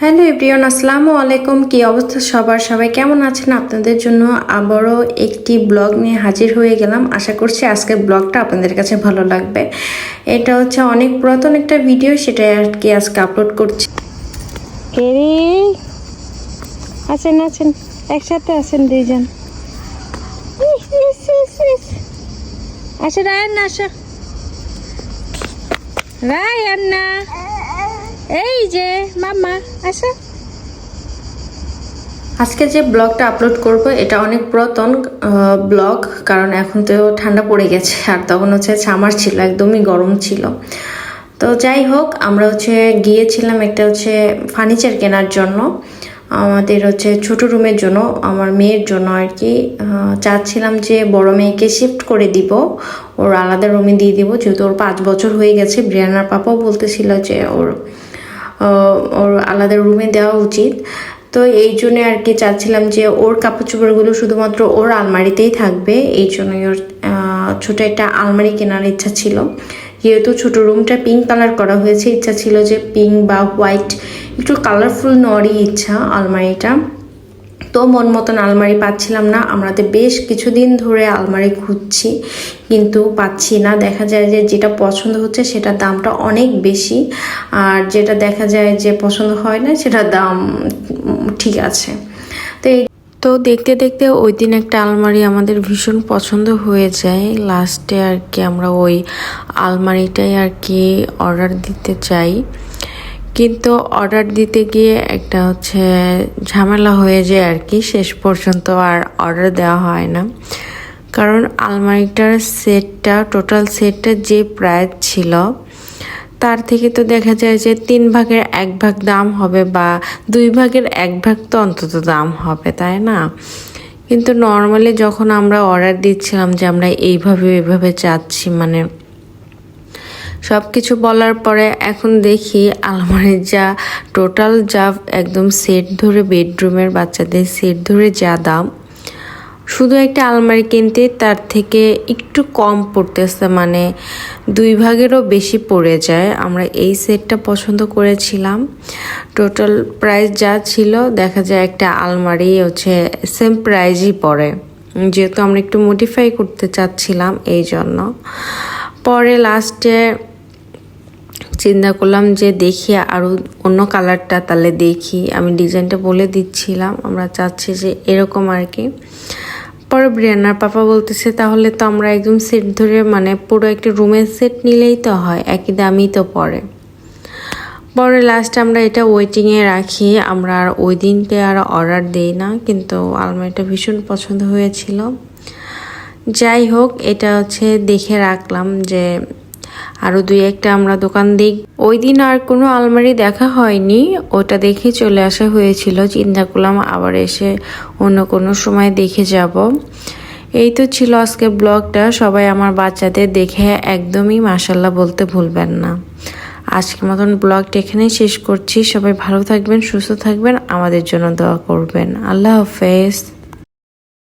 Hello everyone আসসালামু আলাইকুম। কি অবস্থা সবার? সবাই কেমন আছেন? আপনাদের জন্য আবারও একটি ব্লগ নিয়ে হাজির হয়ে গেলাম। আশা করছি আজকের ব্লগটা আপনাদের কাছে ভালো লাগবে। এটা হচ্ছে অনেক পুরাতন একটা ভিডিও সেটা আর কি আজকে আপলোড করছি। কেরি আছেন আছেন, একসাথে আছেন দুইজন। আসো, রায়ান আসো। রায়ান না। এই যে মামা আসো। আজকে যে ব্লগটা আপলোড করব, এটা অনেক পুরাতন ব্লগ, কারণ এখন তো ঠান্ডা পড়ে গেছে, আর তখন হচ্ছে সামার ছিল, একদমই গরম ছিল। তো যাই হোক, আমরা হচ্ছে গিয়েছিলাম একটা হচ্ছে ফার্নিচার কেনার জন্য। আমাদের হচ্ছে ছোট রুমের জন্য, আমার মেয়ের জন্য আর কি। চাচ্ছিলাম যে বড় মেয়েকে শিফট করে দিব, ওর আলাদা রুমে দিয়ে দিব, যেহেতু ওর পাঁচ বছর হয়ে গেছে ব্রিয়ানার পাপাও বলতেছিল যে ওর ওর আলাদা রুমে দেওয়া উচিত। তো এই জন্যে আর কি চাচ্ছিলাম যে ওর কাপড় চোপড়গুলো শুধুমাত্র ওর আলমারিতেই থাকবে। এই জন্যই ওর ছোটো একটা আলমারি কেনার ইচ্ছা ছিল। যেহেতু ছোটো রুমটা পিঙ্ক কালার করা হয়েছে, ইচ্ছা ছিল যে পিঙ্ক বা হোয়াইট একটু কালারফুল নেওয়ারই ইচ্ছা আলমারিটা। তো মন মতন আলমারি পাচ্ছিলাম না। আমাদের বেশ কিছুদিন ধরে আলমারি খুঁজছি, কিন্তু পাচ্ছি না। দেখা যায় যে যেটা পছন্দ হচ্ছে সেটার দামটা অনেক বেশি, আর যেটা দেখা যায় যে পছন্দ হয় না সেটার দাম ঠিক আছে। তো তো দেখতে দেখতে ওই দিন একটা আলমারি আমাদের ভীষণ পছন্দ হয়ে যায়। লাস্টে আর কি আমরা ওই আলমারিটাই আর কি অর্ডার দিতে চাই। কিন্তু অর্ডার দিতে গিয়ে একটা হচ্ছে ঝামেলা হয়ে যায় আর কি। শেষ পর্যন্ত আর অর্ডার দেওয়া হয় না। কারণ আলমারিটার সেটটা টোটাল সেটটা যে প্রাইস ছিল, তার থেকে তো দেখা যায় যে তিন ভাগের এক ভাগ দাম হবে বা দুই ভাগের এক ভাগ তো অন্তত দাম হবে, তাই না? কিন্তু নর্মালি যখন আমরা অর্ডার দিচ্ছিলাম যে আমরা এইভাবে এইভাবে চাচ্ছি মানে সব কিছু বলার পরে এখন দেখি আলমারির যা টোটাল যা একদম সেট ধরে বেডরুমের বাচ্চাদের সেট ধরে যা দাম। শুধু একটা আলমারি কিনতে তার থেকে একটু কম পড়তেছে মানে দুই ভাগেরও বেশি পড়ে যায়। আমরা এই সেটটা পছন্দ করেছিলাম। টোটাল প্রাইস যা ছিল, দেখা যায় একটা আলমারি হচ্ছে সেম প্রাইজই পড়ে। যেহেতু আমরা একটু মডিফাই করতে চাচ্ছিলাম এই জন্য পরে লাস্টে চিন্তা করলাম যে দেখি আরও অন্য কালারটা তাহলে দেখি। আমি ডিজাইনটা বলে দিচ্ছিলাম, আমরা চাচ্ছি যে এরকম আর কি পরে ব্রিয়ানার পাপা বলতেছে, তাহলে তো আমরা একদম সেট ধরে মানে পুরো একটা রুমের সেট নিলেই তো হয়, একই দামই তো পড়ে। পরে লাস্ট আমরা এটা ওয়েটিংয়ে রাখি, আমরা আর ওই দিনকে আর অর্ডার দিই না, কিন্তু আলমারিটা ভীষণ পছন্দ হয়েছিল। যাই হোক, এটা হচ্ছে দেখে রাখলাম যে আরও দুই একটা আমরা দোকান দিই। ওই দিন আর কোনো আলমারি দেখা হয়নি। ওটা দেখে চলে আসা হয়েছিল। চিন্তা করলাম আবার এসে অন্য কোনো সময় দেখে যাব। এই তো ছিল আজকের ব্লগটা। সবাই আমার বাচ্চাদের দেখে একদমই মাসাল্লাহ বলতে ভুলবেন না। আজকের মতন ব্লগটা এখানেই শেষ করছি। সবাই ভালো থাকবেন, সুস্থ থাকবেন। আমাদের জন্য দোয়া করবেন। আল্লাহ হাফেজ।